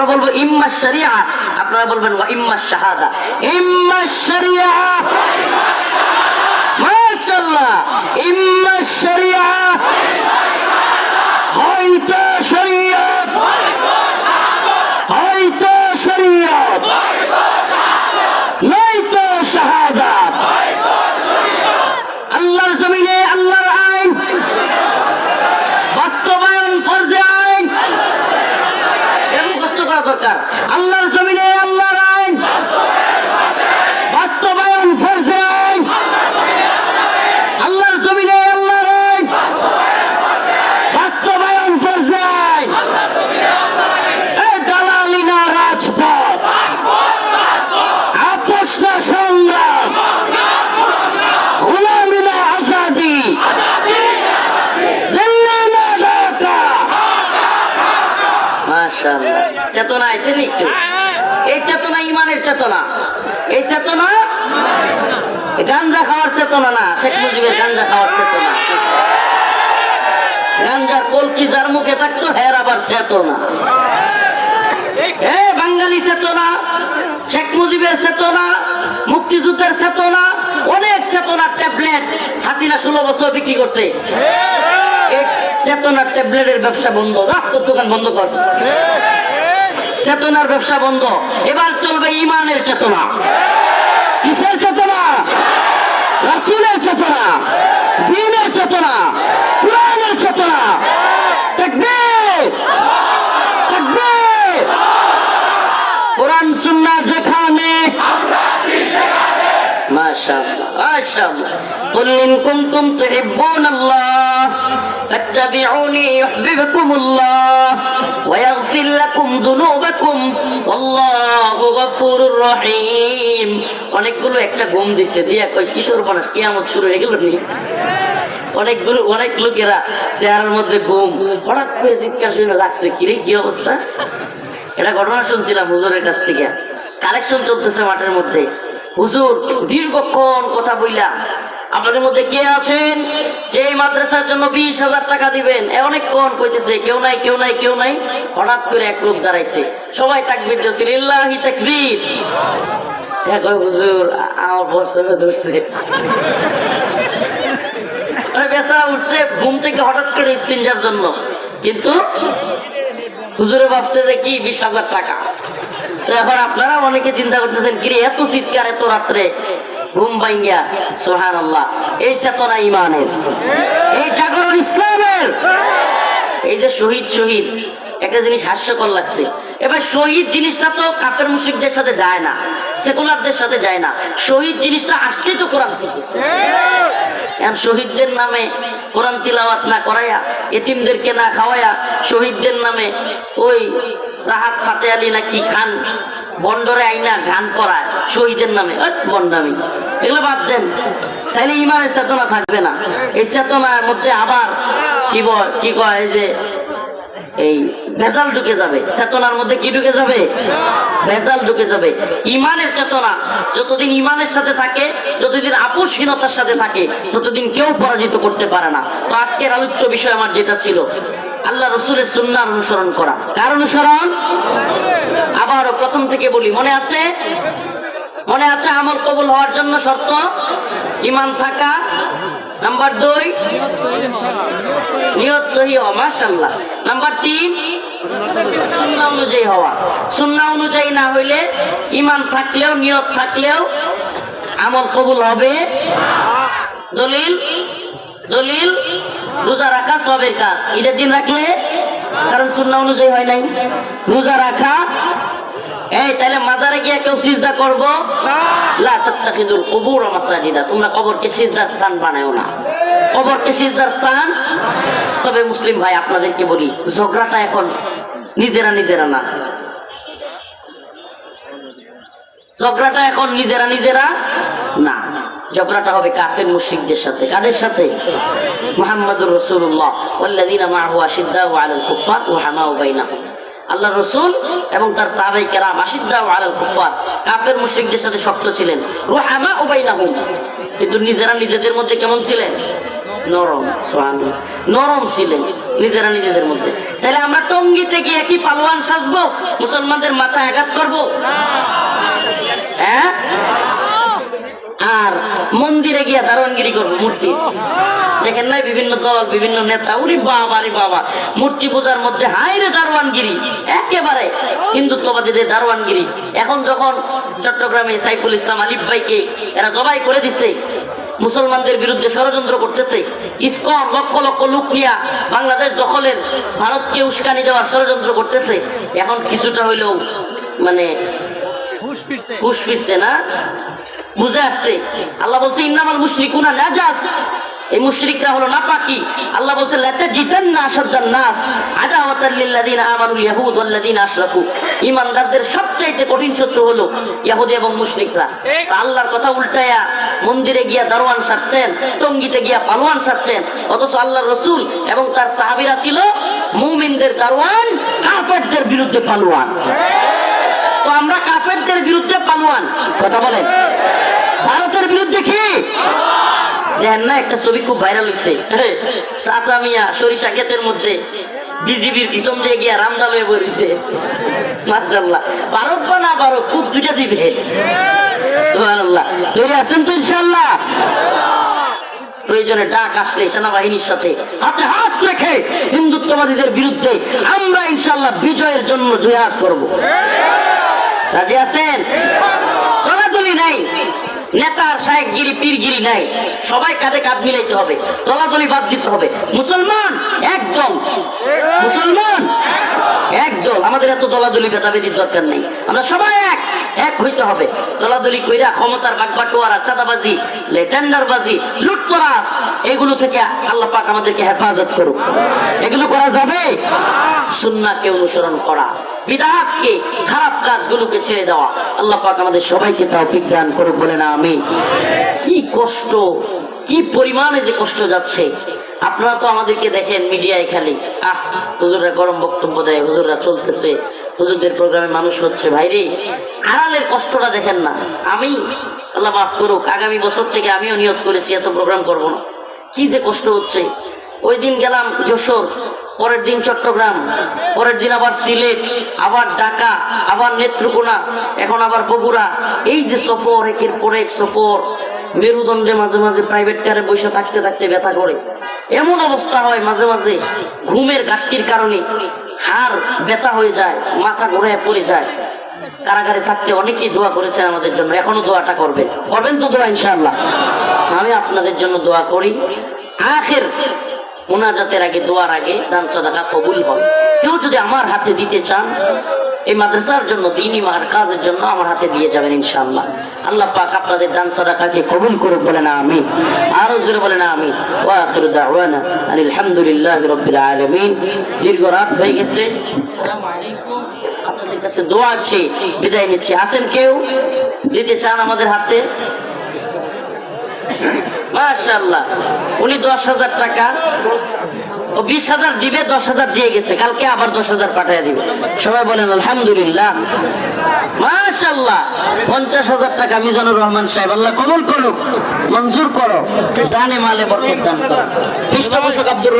আমরা বলব ইম্মা শরিয়া। আপনারা বলবেন, ওয়া ইম্মা শাহাদা। ইম্মা শরিয়া। মাশাআল্লাহ। ইম্মা শরিয়া। হয়তো শরীয়ত হয়তো শরীয়ত নয়তো শাহাদাত আল্লাহর জমিনে আল্লাহর আইন বাস্তবায়ন ফরজে আইন এটা মুখস্থ করা দরকার আল্লাহর জমিনে আল্লাহর আইন বাস্তবায়ন ফরজে আইন আল্লাহর জমিনে আল্লাহর আইন বাস্তবায়ন ফরজে আইন এই দালালি না রাজপথ আপোষ না সংগ্রাম গোলামি না আজাদি দিল্লি না ঢাকা মাশাআল্লাহ চেতনা আছে নি এই চেতনা ইমানের চেতনা। এই চেতনা গাঞ্জা খাওয়ার চেতনা না শেখ মুজিবের গাঞ্জা খাওয়ার চেতনা। গাঞ্জার কলকি যার মুখে থাকতো হের আবার চেতনা। এ বাঙালি চেতনা শেখ মুজিবের চেতনা মুক্তিযুদ্ধের চেতনা অনেক চেতনার ট্যাবলেট হাসিনা ষোলো বছর বিক্রি করছে। এই চেতনার ট্যাবলেটের ব্যবসা বন্ধ রাখ তোর দোকান বন্ধ কর। চেতনার ব্যবসা বন্ধ। এবার চলবে ইমানের চেতনা। কিসের চেতনা? রাসুলের চেতনা। দিনের চেতনা। কোরআনের চেতনা। থাকবে মাশাআল্লাহ কুনতুম আল্লাহ فاتبعوني يحببكم الله ويغفر لكم ذنوبكم والله غفور رحيم অনেকগুলো একটা ঘুম দিছে দিয়া কই কিশোর মানুষ কিয়ামত শুরু হয়ে গেল নি অনেকগুলো অনেক লোকেরা চেয়ারের মধ্যে ঘুম হঠাৎ করে চিৎকার শুনে রাখছে কিরে কি অবস্থা এটা ঘটনা শুনছিলাম হুজুরের কাছ থেকে কালেকশন চলতেছে মাঠের মধ্যে হুজুর দীর্ঘক্ষণ কথা বইলা আপনাদের মধ্যে কে আছেন? যে মাদ্রাসার জন্য বিশ হাজার টাকা দিবেন। এ অনেকক্ষণ কইতেছে, কেউ নাই কেউ নাই কেউ নাই। হঠাৎ করে এক লোক দাঁড়াইছে। সবাই তাকবির দিয়েছে ইল্লাহি তাকবীর। দেখো হুজুর, আমার উঠছে, ঘুম থেকে হঠাৎ করে জন্য। কিন্তু হুজুরে ভাবছে যে কি, বিশ হাজার টাকা। এখন আপনারা অনেকে চিন্তা করতেছেন, কিরে, এত চিৎকার, এত রাত্রে? ঘুম ভাঙ্গিয়া সোহান আল্লাহ এই চেতনা ইমানের, এই জাগরণ ইসলামের। এই যে শহীদ শহীদ, একটা জিনিস হাস্যকর লাগছে। এবার শহীদ জিনিসটা তো কাফের মুশরিকদের সাথে যায় না, সেকুলারদের সাথে যায় না। শহীদ জিনিসটা আসছে তো কোরআন থেকে। শহীদদের নামে কোরআন তিলাওয়াত না করাইয়া, এতিমদেরকে না খাওয়াইয়া, শহীদদের নামে ওই রাহাত ফাতে আলী নাকি খান বন্ডরে আইনা গান করায়। শহীদের নামে ওই বন্ডামি এগুলো বাদ দেন। তাইলে ইমানের চেতনা থাকবে না। এই চেতনার মধ্যে আবার কি কি কয় যে এই ভেজাল ঢুকে যাবে। চেতনার মধ্যে কি ঢুকে যাবে? ভেজাল ঢুকে যাবে। ইমানের চেতনা যতদিন ইমানের সাথে থাকে, যতদিন আপোষহীনতার সাথে থাকে, ততদিন কেউ পরাজিত করতে পারে না। তো আজকের আলোচ্য বিষয় আমার যেটা ছিল, আল্লাহ রসুলের সুন্নার অনুসরণ করা। কার অনুসরণ? আবারও প্রথম থেকে বলি, মনে আছে? মনে আছে আমল কবুল হওয়ার জন্য শর্ত? ইমান থাকা। নাম্বার দুই, নিয়ত সহি হওয়া মাশাল্লাহ নাম্বার তিন, সুন্নাহ অনুযায়ী হওয়া। সুন্নাহ অনুযায়ী না হইলে ইমান থাকলেও, নিয়ত থাকলেও আমল কবুল হবে। দলিল দলিল, রোজা রাখা সবের কাজ। ঈদের দিন রাখলে, কারণ সুন্নাহ অনুযায়ী হয় নাই। রোজা রাখা এই তাহলে মাজারে গিয়ে কেউ সিজদা করব? লা মাসাজিদা। তোমরা কবরকে সিজদার স্থান বানায়ও না। কবরকে সিজদার স্থান? তবে মুসলিম ভাই আপনাদেরকে বলি ঝগড়াটা এখন নিজেরা নিজেরা না। ঝগড়াটা এখন নিজেরা নিজেরা না। ঝগড়াটা হবে কাফের মুশরিকদের সাথে। কাদের সাথে? মুহাম্মদুর রাসূলুল্লাহ। ওয়াল্লাযীনা মা'হু আশিদ্দাউ আলাল কুফফার রুহামাউ বাইনাহুম। আল্লাহ রসুল এবং তার সাহাবাই কেরাম আশিদ্দাউ আলাল কুফফার। কাফের মুশরিকদের সাথে শক্ত ছিলেন। রুহামা উবাইনাহুম কিন্তু নিজেরা নিজেদের মধ্যে কেমন ছিলেন? নরম, সুবহানাল্লাহ। নরম ছিলেন নিজেরা নিজেদের মধ্যে। তাহলে আমরা টঙ্গিতে গিয়ে কি পালোয়ান সাজবো? মুসলমানদের মাথা আঘাত করব? হ্যাঁ? আর মন্দিরে গিয়া দারোয়ানগিরি করব মূর্তি। দেখেন নাই বিভিন্ন দল বিভিন্ন নেতা উরি বাবা রে বাবা। মূর্তি পূজার মধ্যে হাইরে দারোয়ানগিরি একেবারে হিন্দুত্ববাদীদের দারোয়ানগিরি। এখন যখন চট্টগ্রামে সাইফুল ইসলাম আলিফ ভাইকে এরা জবাই করে দিছে মুসলমানদের বিরুদ্ধে ষড়যন্ত্র করতেছে ইসকন লক্ষ লক্ষ লোক নিয়া বাংলাদেশ দখলের ভারতকে উস্কানি দেওয়ার ষড়যন্ত্র করতেছে এখন কিছুটা হইলেও মানে হুশ ফিরছে। হুশ ফিরছে না? বুঝে আসছে। আল্লাহ বলছে ইন্নামাল মুশরিকুনা নাজাস। এই মুশরিকরা হলো নাপাকি। আল্লাহ বলছে লাতা জিতান না আসাদ্দান নাস আদাওয়াতাল লিল্লাযিনা আমানুল ইয়াহুদ ওয়াল্লাযিনা আশরাকু। ঈমানদারদের সবচাইতে কঠিন শত্রু হলো ইহুদি এবং মুশরিকরা। তা আল্লাহর কথা উল্টায়া মন্দিরে গিয়া দারোয়ান সারছেন টঙ্গিতে গিয়া পালোয়ান সারছেন অথচ আল্লাহর রসুল এবং তার সাহাবীরা ছিল মুমিনদের দারোয়ান কাফেরদের বিরুদ্ধে পালোয়ান। তো আমরা কাফেরদের বিরুদ্ধে পালোয়ান। কথা বলেন। ভারতের বিরুদ্ধে কি? দেখেন না, একটা ছবি খুব ভাইরাল হয়েছে চাচা মিয়া সরিষা ক্ষেতের মধ্যে বিজিবির পিছন দিয়ে গিয়া রামদাল হয়ে বলেছে মাশাল্লাহ ভারত বা না ভারত, খুব দুইটা দিবে। সুবহানাল্লাহ। তৈরি আছেন তো ইনশাআল্লাহ? প্রয়োজনে ডাক আসলে সেনাবাহিনীর সাথে হাতে হাত রেখে হিন্দুত্ববাদীদের বিরুদ্ধে আমরা ইনশাআল্লাহ বিজয়ের জন্য জয়াত করব। রাজি আছেন? নাই। নেতার নাই। সবাই কাঁধে কাঁধ মিলাইতে হবে। বাদ দিতে হবে। মুসলমান মুসলমান আমাদের এত দলাদলি ভেদাভেদির দরকার নেই। আমরা সবাই এক এক হইতে হবে। দলাদলি কইরা ক্ষমতার বাগবাটোয়ারা, চাঁদাবাজি লুটতরাজ, এগুলো থেকে আল্লাহ পাক আমাদেরকে হেফাজত করুক। এগুলো করা যাবে? সুন্নাকে অনুসরণ করা। বিদাতকে খারাপ কাজগুলোকে ছেড়ে দেওয়া। আল্লাহ পাক আমাদের সবাইকে তৌফিক দান করুক বলে না আমি কি কষ্ট, কি পরিমাণে যে কষ্ট যাচ্ছে। আপনারা তো আমাদেরকে দেখেন মিডিয়ায় খালি। আহ, হুজুররা গরম বক্তব্য দেয়, হুজুররা চলতেছে। হুজুরদের প্রোগ্রামে মানুষ হচ্ছে, ভাইরে, আড়ালের কষ্টটা দেখেন না। আমি, আল্লাহ মাফ করুক, আগামী বছর থেকে আমিও নিয়ত করেছি, এত প্রোগ্রাম করব না। কি যে কষ্ট হচ্ছে। ওই দিন গেলাম যশোর পরের দিন চট্টগ্রাম, পরের দিন আবার সিলেট, আবার ঢাকা, আবার নেত্রকোনা, এখন আবার বগুড়া। এই যে সফর, একের পর এক সফর, মেরুদণ্ডে মাঝে মাঝে প্রাইভেট কারে বসে থাকতে থাকতে ব্যথা করে। এমন অবস্থা হয় মাঝে মাঝে, ঘুমের ঘাটতির কারণে হাড় ব্যথা হয়ে যায়, মাথা ঘুরে পড়ে যায়। কারাগারে থাকতে অনেকেই দোয়া করেছেন আমাদের জন্য, এখনও দোয়াটা করবেন। করবেন তো দোয়া ইনশাল্লাহ আমি আপনাদের জন্য দোয়া করি। আখের মোনাজাতের আগে, দোয়ার আগে দান সদাকা কবুল হয় কেউ যদি আমার হাতে দিতে চান, এই মাদ্রাসার জন্য, দিনই মার কাজের জন্য আমার হাতে দিয়ে যাবেন ইনশাআল্লাহ। আল্লাহ পাক আপনাদের দান সাদাকাকে কবুল করুক বলে না আমি আরও জোরে বলে না আমি ওয়া আখিরু দাওয়ানা আলহামদুলিল্লাহি রাব্বিল আলামিন। দীর্ঘ রাত হয়ে গেছে। আসসালামু আলাইকুম। আপনাদের কাছে দোয়া আছে বিদায় নিচ্ছি। আছেন কেউ? দিতে চান আমাদের হাতে? কালকে আবার দশ হাজার দিবে। সবাই পঞ্চাশ হাজার টাকা মিজানুর রহমান সাহেব। আল্লাহ কবুল করুক, মঞ্জুর করো, জানে মালে বরকত দান করো। পৃষ্ঠপোষক আব্দুর